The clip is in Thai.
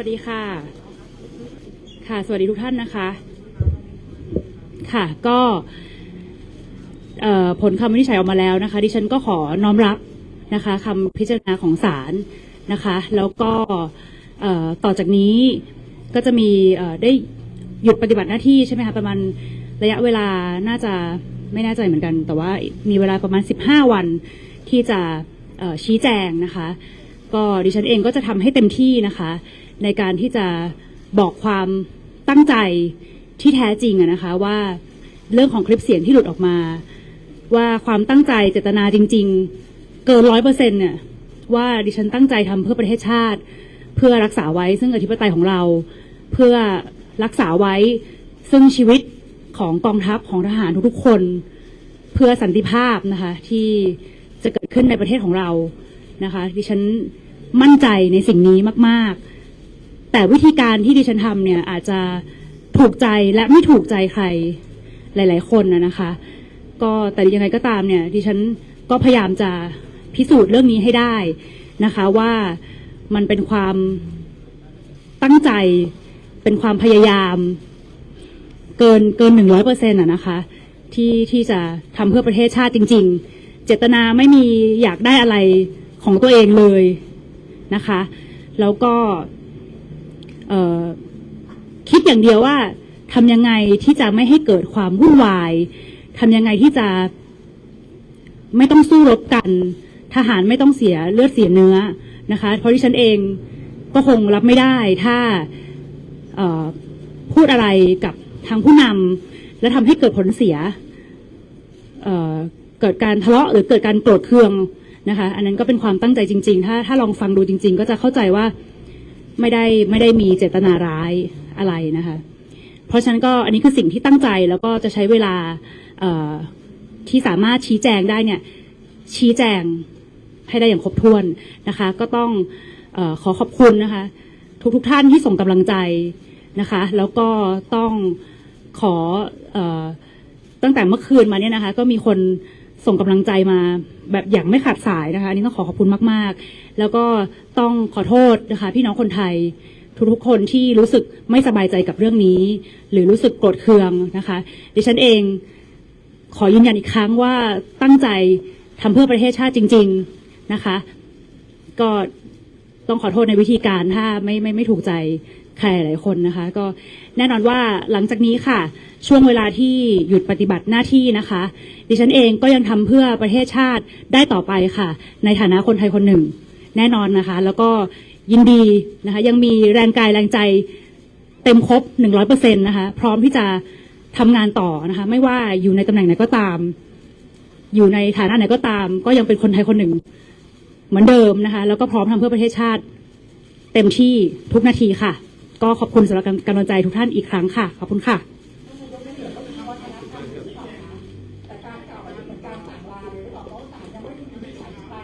วัสดีค่ะ ค่ะ สวัสดีทุกท่านนะคะ ค่ะ ก็ผลคำวินิจฉัยออกมาแล้วนะคะ ดิฉันก็ขอน้อมรับนะคะคำพิจารณาของศาลนะคะ แล้วก็ต่อจากนี้ก็จะมีได้หยุดปฏิบัติหน้าที่ใช่ไหมคะประมาณระยะเวลาน่าจะไม่แน่ใจเหมือนกัน แต่ว่ามีเวลาประมาณ 15 วันที่จะชี้แจงนะคะ ก็ดิฉันเองก็จะทำให้เต็มที่นะคะ ในการที่จะบอกความตั้งใจที่แท้จริงนะคะว่าเรื่องของคลิปเสียงที่หลุดออกมา ว่าความตั้งใจเจตนาจริง ๆ เกินร้อยเปอร์เซ็นต์เนี่ยว่าดิฉันตั้งใจทำเพื่อประเทศชาติ เพื่อรักษาไว้ซึ่งอธิปไตยของเรา เพื่อรักษาไว้ซึ่งชีวิตของกองทัพของทหารทุกๆคน เพื่อสันติภาพนะคะที่จะเกิดขึ้นในประเทศของเรา นะคะดิฉันมั่นใจในสิ่งนี้มาก ๆ แต่วิธีการที่ดิฉันทำเนี่ยอาจจะถูกใจและไม่ถูกใจใครหลาย ๆ คนนะนะคะ ก็แต่ยังไงก็ตามเนี่ยดิฉันก็พยายามจะพิสูจน์เรื่องนี้ให้ได้นะคะว่ามันเป็นความตั้งใจเป็นความพยายาม เกินเกินหนึ่งร้อยเปอร์เซ็นต์อะนะคะ ที่ที่จะทำเพื่อประเทศชาติจริง ๆ เจตนาไม่มีอยากได้อะไร ของตัวเองเลยนะคะ แล้วก็คิดอย่างเดียวว่าทำยังไงที่จะไม่ให้เกิดความวุ่นวายทำยังไงที่จะไม่ต้องสู้รบกัน ทหารไม่ต้องเสียเลือดเสียเนื้อนะคะ เพราะที่ฉันเองก็คงรับไม่ได้ถ้าพูดอะไรกับทางผู้นำและทำให้เกิดผลเสียเเกิดการทะเลาะหรือเกิดการโกรธเคือง นะคะ อันนั้นก็เป็นความตั้งใจจริง ๆ ถ้าถ้าลองฟังดูจริง ๆ ก็จะเข้าใจว่าไม่ได้ไม่ได้มีเจตนาร้ายอะไรนะคะ เพราะฉะนั้นก็อันนี้คือสิ่งที่ตั้งใจแล้วก็จะใช้เวลาที่สามารถชี้แจงได้เนี่ยชี้แจงให้ได้อย่างครบถ้วนนะคะ ก็ต้องอขอขอบคุณนะคะ ทุกๆทท่านที่ส่งกำลังใจนะคะ แล้วก็ต้องขออตั้งแต่เมื่อคืนมาเนี่ยนะคะ ก็มีคน ส่งกำลังใจมาแบบอย่างไม่ขาดสายนะคะอันนี้ต้องขอขอบคุณมาก ๆ แล้วก็ต้องขอโทษนะคะ พี่น้องคนไทยทุกๆคนที่รู้สึกไม่สบายใจกับเรื่องนี้ หรือรู้สึกโกรธเคืองนะคะ ดิฉันเองขอยืนยันอีกครั้งว่าตั้งใจทำเพื่อประเทศชาติจริง ๆนะคะ ก็ต้องขอโทษในวิธีการถ้าไม่ไม่ไม่ถูกใจ ใครหลายคนนะคะ ก็แน่นอนว่าหลังจากนี้ค่ะ ช่วงเวลาที่หยุดปฏิบัติหน้าที่นะคะ ดิฉันเองก็ยังทำเพื่อประเทศชาติได้ต่อไปค่ะ ในฐานะคนไทยคนหนึ่ง แน่นอนนะคะ แล้วก็ยินดีนะคะ ยังมีแรงกายแรงใจเต็มครบหนึ่งร้อยเปอร์เซ็นต์นะคะ พร้อมที่จะทำงานต่อนะคะ ไม่ว่าอยู่ในตำแหน่งไหนก็ตาม อยู่ในฐานะไหนก็ตาม ก็ยังเป็นคนไทยคนหนึ่ง เหมือนเดิมนะคะ แล้วก็พร้อมทำเพื่อประเทศชาติ เต็มที่ทุกนาทีค่ะ ก็ขอบคุณสำหรับกำลังใจทุกท่านอีกครั้งค่ะ ขอบคุณค่ะการกล่าวหาเหมือนการสั่งลาหรือบอกว่าศาลยังไม่มีคำสั่งปลา